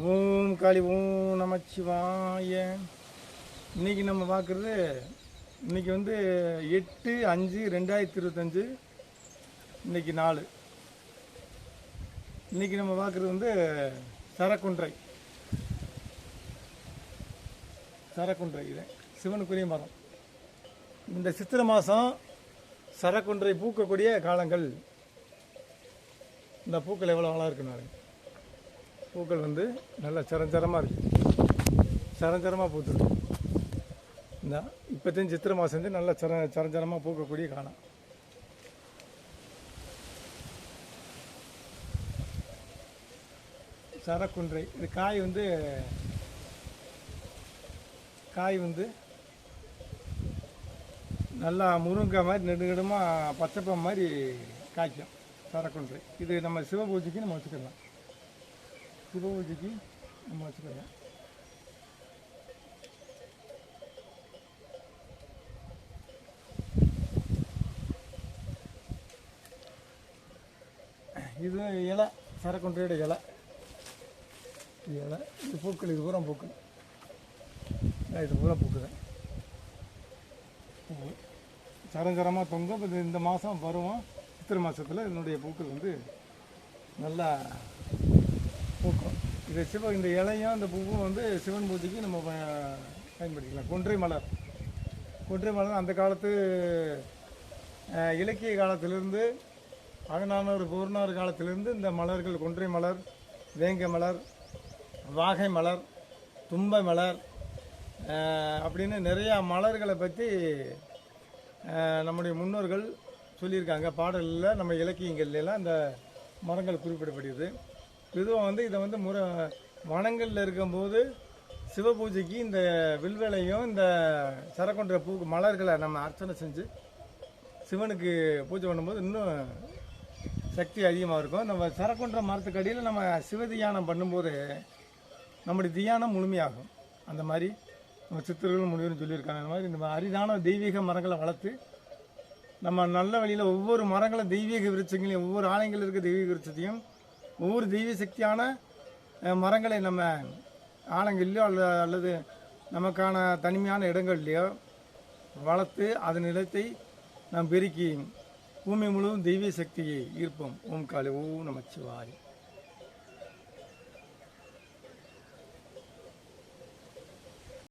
ஓம் காளி ஓம் நமச்சிவாய. இன்னைக்கு நம்ம பார்க்குறது இன்னைக்கு வந்து எட்டு அஞ்சு ரெண்டாயிரத்தி இருபத்தஞ்சு இன்னைக்கு நாலு. இன்னைக்கு நம்ம பார்க்குறது வந்து சரக்குன்றை. சரக்குன்றை இது. சிவனுக்குரிய மரம். இந்த சித்திரை மாதம் சரக்குன்றை பூக்கக்கூடிய காலங்கள். இந்த பூக்கள் எவ்வளோ அழகாக இருக்கு பூக்கள் வந்து நல்லா சரஞ்சரமாக இருக்குது சரஞ்சரமாக பூத்துருக்கு. இந்த இப்போத்தையும் சித்திரை மாதம் வந்து நல்லா சர சரஞ்சரமாக பூக்கக்கூடிய காணும். சரக்குன்றை இது காய் வந்து காய் வந்து நல்லா முருங்கை மாதிரி நெடுநெடுமாக பச்சைப்பம் மாதிரி காய்க்கும். சரக்குன்றை. இது நம்ம சிவபூஜைக்கு நம்ம வச்சுக்கலாம். சிவபூஜைக்கு நம்ம வச்சுக்கலாம் இது இலை சரக்குன்றையோட இலை. இது இலை இது பூக்கள் இது பூரா பூக்கள். இது பூரா பூக்குது. பூ. சரஞ்சரமாக தொங்கும் இது இந்த மாதம் பருவம் சித்திரை மாதத்தில் இதனுடைய பூக்கள் வந்து நல்லா இது சிவ இந்த இலையும் இந்த பூவும் வந்து சிவன் பூஜைக்கு நம்ம ப- பயன்படுத்திக்கலாம். கொன்றை மலர். கொன்றை மலர் அந்த காலத்து இலக்கிய காலத்திலிருந்து அகநானூறு பூர்ணாறு காலத்திலிருந்து இந்த மலர்கள் கொன்றை மலர் வேங்க மலர் வாகை மலர் தும்பை மலர் அப்படின்னு நிறையா மலர்களை பற்றி நம்முடைய முன்னோர்கள் சொல்லியிருக்காங்க. பாடலில் நம்ம இலக்கியங்கள்ல எல்லாம் இந்த மரங்கள் குறிப்பிடப்படுகிறது. இதுவும் வந்து இதை வந்து முறை வனங்களில் இருக்கும்போது சிவபூஜைக்கு இந்த வில்வலையும் இந்த சரக்கொன்ற பூ மலர்களை நம்ம அர்ச்சனை செஞ்சு சிவனுக்கு பூஜை பண்ணும்போது இன்னும் சக்தி அதிகமாக இருக்கும். நம்ம சரக்குன்ற மரத்துக்கு அடியில் நம்ம சிவ தியானம் பண்ணும்போது நம்முடைய தியானம் முழுமையாகும். அந்த மாதிரி நம்ம சித்தர்களும் முனிவரும் சொல்லியிருக்காங்க. அந்த மாதிரி இந்த அரிதான தெய்வீக மரங்களை வளர்த்து நம்ம நல்ல வழியில் ஒவ்வொரு மரங்களும் தெய்வீக விருட்சங்களையும் ஒவ்வொரு ஆலயங்களில் இருக்க தெய்வீக விருட்சத்தையும் ஒவ்வொரு தெய்வ சக்தியான மரங்களை நம்ம ஆலங்கள்லையோ அல்ல அல்லது நமக்கான தனிமையான இடங்கள்லையோ வளர்த்து அதன் நிலத்தை நாம் பெருக்கி பூமி முழுவதும் தெய்வீக சக்தியை ஈர்ப்போம். ஓம் காலி ஓம் நமச்சிவாய்